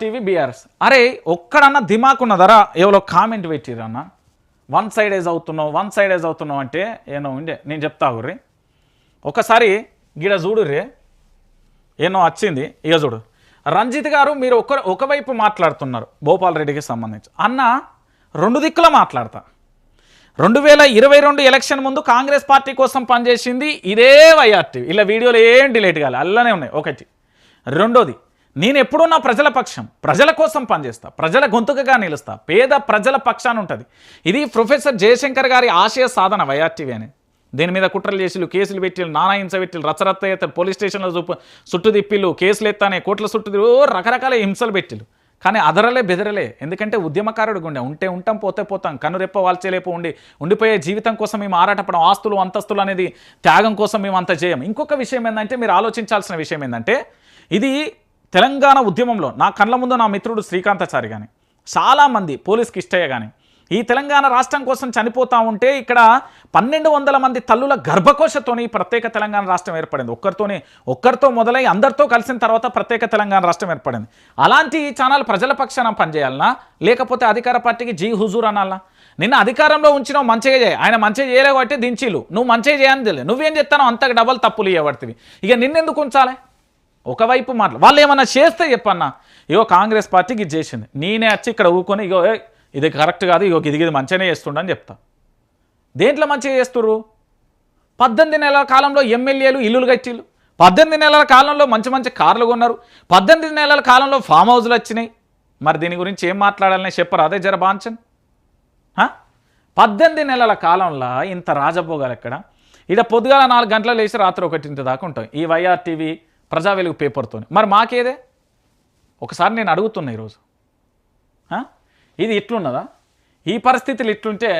TV BRS. అరే ఒక్కడన్నా దిమాక్ ఉన్నదరా ఎవరో కామెంట్ పెట్టిరన్న వన్ సైడ్ ఏజ్ అవుతున్నావు వన్ సైడ్ ఏజ్ అవుతున్నావు అంటే ఏనో ఉండే. నేను చెప్తా గుర్రి ఒకసారి గిడ చూడుర్రి. ఏనో వచ్చింది. ఇక చూడు. రంజిత్ గారు మీరు ఒక ఒకవైపు మాట్లాడుతున్నారు భోపాల్ రెడ్డికి సంబంధించి. అన్న రెండు దిక్కుల మాట్లాడతా. రెండు వేల ఇరవై రెండు ఎలక్షన్ ముందు కాంగ్రెస్ పార్టీ కోసం పనిచేసింది ఇదే వైఆర్టీ ఇలా వీడియోలు ఏం డిలేట్ కాలే. అల్లనే ఉన్నాయి. ఒకటి. రెండోది నేను ఎప్పుడూ నా ప్రజల పక్షం ప్రజల కోసం పనిచేస్తా ప్రజల గొంతుకగా నిలుస్తా పేద ప్రజల పక్షాన్ని ఉంటుంది. ఇది ప్రొఫెసర్ జయశంకర్ గారి ఆశయ సాధన వైఆర్టీవీ అని. దీని మీద కుట్రలు చేసిలు కేసులు పెట్టిలు నానా హింస పెట్టిలు రచ్చరత్త ఎత్తారు పోలీస్ స్టేషన్లో చూపు చుట్టు తిప్పిలు కేసులు ఎత్తానే కోట్ల చుట్టు రకరకాల హింసలు పెట్టిలు కానీ అదరలే బెదరలే. ఎందుకంటే ఉద్యమకారుడు గుండె ఉంటే ఉంటాం పోతే పోతాం కనురెప్ప వాల్చేలేపు ఉండి ఉండిపోయే జీవితం కోసం మేము ఆరాటపడం ఆస్తులు అంతస్తులు అనేది త్యాగం కోసం మేము అంత చేయం ఇంకొక విషయం ఏంటంటే మీరు ఆలోచించాల్సిన విషయం ఏంటంటే ఇది తెలంగాణ ఉద్యమంలో నా కళ్ళ ముందు నా మిత్రుడు శ్రీకాంతాచారి కానీ చాలామంది పోలీస్ కిష్టయ్య కానీ ఈ తెలంగాణ రాష్ట్రం కోసం చనిపోతా ఉంటే ఇక్కడ పన్నెండు వందల మంది తల్లుల గర్భకోశతోని ఈ ప్రత్యేక తెలంగాణ రాష్ట్రం ఏర్పడింది. ఒక్కరితోనే ఒక్కరితో మొదలై అందరితో కలిసిన తర్వాత ప్రత్యేక తెలంగాణ రాష్ట్రం ఏర్పడింది. అలాంటి ఛానల్ ప్రజల పక్షాన పనిచేయాలనా? లేకపోతే అధికార పార్టీకి జీ హుజూర్ అనాలా నిన్న అధికారంలో ఉంచినావు మంచిగా చేయ. ఆయన మంచిగా చేయలేవు కాబట్టి దించిలు నువ్వు మంచిగా చేయని తెలియదు. నువ్వేం చెప్తానో అంతకు డబల్ తప్పులు ఇవ్వబడుతుంది ఇక నిన్నెందుకు ఉంచాలి? ఒకవైపు మాటలు వాళ్ళు ఏమన్నా చేస్తే చెప్పన్నా ఇగో కాంగ్రెస్ పార్టీకి ఇది చేసింది. నేనే వచ్చి ఇక్కడ ఊకొని ఇగో ఇది కరెక్ట్ కాదు ఇగో ఇది ఇది మంచిగానే చేస్తుండని చెప్తా. దేంట్లో మంచిగా చేస్తుర్రు? పద్దెనిమిది నెలల కాలంలో ఎమ్మెల్యేలు ఇల్లులు కట్టిలు పద్దెనిమిది నెలల కాలంలో మంచి మంచి కార్లు కొన్నారు. పద్దెనిమిది నెలల కాలంలో ఫామ్ హౌస్లు వచ్చినాయి. మరి దీని గురించి ఏం మాట్లాడాలని చెప్పరు? అదే జర బాంచన్. పద్దెనిమిది నెలల కాలంలో ఇంత రాజభోగాలు ఎక్కడ? ఇక పొద్దుగాల నాలుగు గంటలు లేచి రాత్రి ఒకటింటి దాకా ఉంటాం ఈ వైఆర్ టీవీ ప్రజా వెలుగు పేపర్తో మరి మాకేదే? ఒకసారి నేను అడుగుతున్నా ఈరోజు. ఇది ఇట్లున్నదా? ఈ పరిస్థితులు ఇట్లుంటే